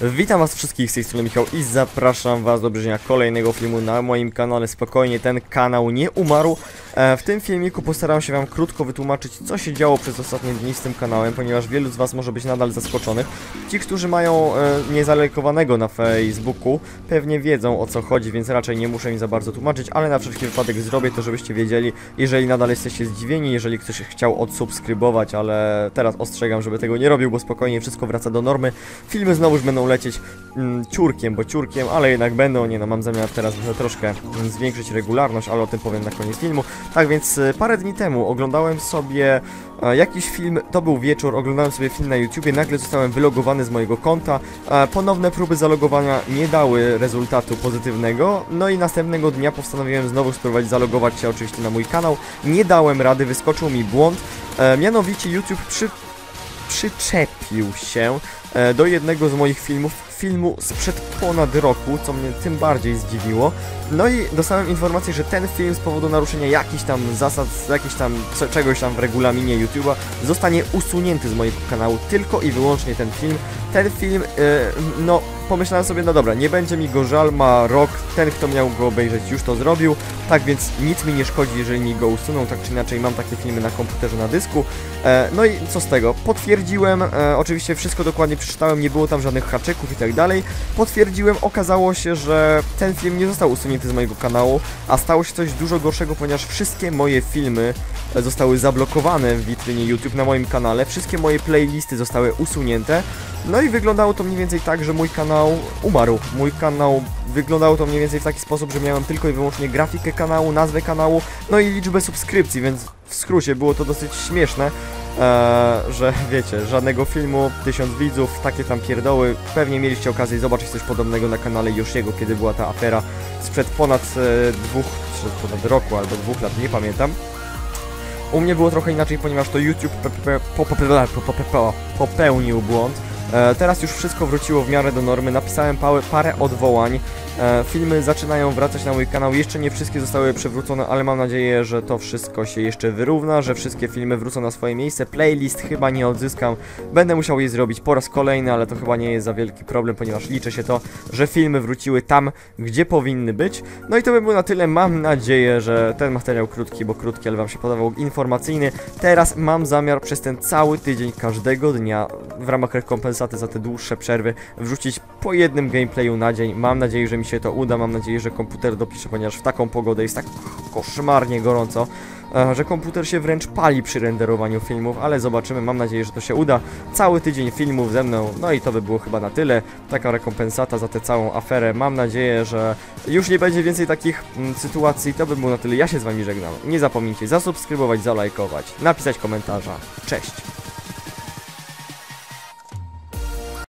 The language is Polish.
Witam was wszystkich z tej strony Michał i zapraszam was do obejrzenia kolejnego filmu na moim kanale. Spokojnie, ten kanał nie umarł. E, w tym filmiku postaram się wam krótko wytłumaczyć, co się działo przez ostatnie dni z tym kanałem, ponieważ wielu z was może być nadal zaskoczonych. Ci, którzy mają e, niezalejkowanego na Facebooku, pewnie wiedzą o co chodzi, więc raczej nie muszę im za bardzo tłumaczyć, ale na wszelki wypadek zrobię to, żebyście wiedzieli, jeżeli nadal jesteście zdziwieni, jeżeli ktoś chciał odsubskrybować, ale teraz ostrzegam, żeby tego nie robił, bo spokojnie wszystko wraca do normy. Filmy znowu już będą lecieć mm, ciurkiem, bo ciurkiem, ale jednak będą, nie no, mam zamiar teraz troszkę zwiększyć regularność, ale o tym powiem na koniec filmu. Tak więc e, parę dni temu oglądałem sobie e, jakiś film, to był wieczór, oglądałem sobie film na YouTubie, nagle zostałem wylogowany z mojego konta, e, ponowne próby zalogowania nie dały rezultatu pozytywnego, no i następnego dnia postanowiłem znowu spróbować zalogować się oczywiście na mój kanał, nie dałem rady, wyskoczył mi błąd, e, mianowicie YouTube przy, przyczepił się e, do jednego z moich filmów, filmu sprzed ponad roku, co mnie tym bardziej zdziwiło. No i dostałem informację, że ten film z powodu naruszenia jakichś tam zasad, jakichś tam cze- czegoś tam w regulaminie YouTube'a zostanie usunięty z mojego kanału, tylko i wyłącznie ten film. Ten film, e, no pomyślałem sobie, no dobra, nie będzie mi go żal, ma rok, ten kto miał go obejrzeć już to zrobił, tak więc nic mi nie szkodzi, jeżeli mi go usuną, tak czy inaczej mam takie filmy na komputerze, na dysku. E, no i co z tego? Potwierdziłem, e, oczywiście wszystko dokładnie przeczytałem, nie było tam żadnych haczyków i tak dalej. Potwierdziłem, okazało się, że ten film nie został usunięty z mojego kanału, a stało się coś dużo gorszego, ponieważ wszystkie moje filmy e, zostały zablokowane w witrynie YouTube na moim kanale, wszystkie moje playlisty zostały usunięte. No i wyglądało to mniej więcej tak, że mój kanał umarł. Mój kanał wyglądało to mniej więcej w taki sposób, że miałem tylko i wyłącznie grafikę kanału, nazwę kanału, no i liczbę subskrypcji, więc w skrócie było to dosyć śmieszne, eee, że wiecie, żadnego filmu, tysiąc widzów, takie tam pierdoły. Pewnie mieliście okazję zobaczyć coś podobnego na kanale Yoshiego, kiedy była ta afera sprzed ponad e, dwóch, czy ponad roku albo dwóch lat, nie pamiętam. U mnie było trochę inaczej, ponieważ to YouTube pe- pe- po- po- pe- po- po- pe- po- popełnił błąd. E, teraz już wszystko wróciło w miarę do normy, napisałem parę odwołań. E, filmy zaczynają wracać na mój kanał, jeszcze nie wszystkie zostały przywrócone, ale mam nadzieję, że to wszystko się jeszcze wyrówna, że wszystkie filmy wrócą na swoje miejsce. Playlist chyba nie odzyskam, będę musiał je zrobić po raz kolejny, ale to chyba nie jest za wielki problem, ponieważ liczy się to, że filmy wróciły tam, gdzie powinny być. No i to by było na tyle, mam nadzieję, że ten materiał krótki, bo krótki, ale wam się podobał, informacyjny. Teraz mam zamiar przez ten cały tydzień, każdego dnia, w ramach rekompensaty za te dłuższe przerwy, wrzucić po jednym gameplayu na dzień. Mam nadzieję, że mi się to uda, mam nadzieję, że komputer dopisze, ponieważ w taką pogodę jest tak koszmarnie gorąco, e, że komputer się wręcz pali przy renderowaniu filmów, ale zobaczymy, mam nadzieję, że to się uda. Cały tydzień filmów ze mną, no i to by było chyba na tyle. Taka rekompensata za tę całą aferę. Mam nadzieję, że już nie będzie więcej takich mm, sytuacji. To by było na tyle. Ja się z wami żegnam. Nie zapomnijcie zasubskrybować, zalajkować, napisać komentarza. Cześć!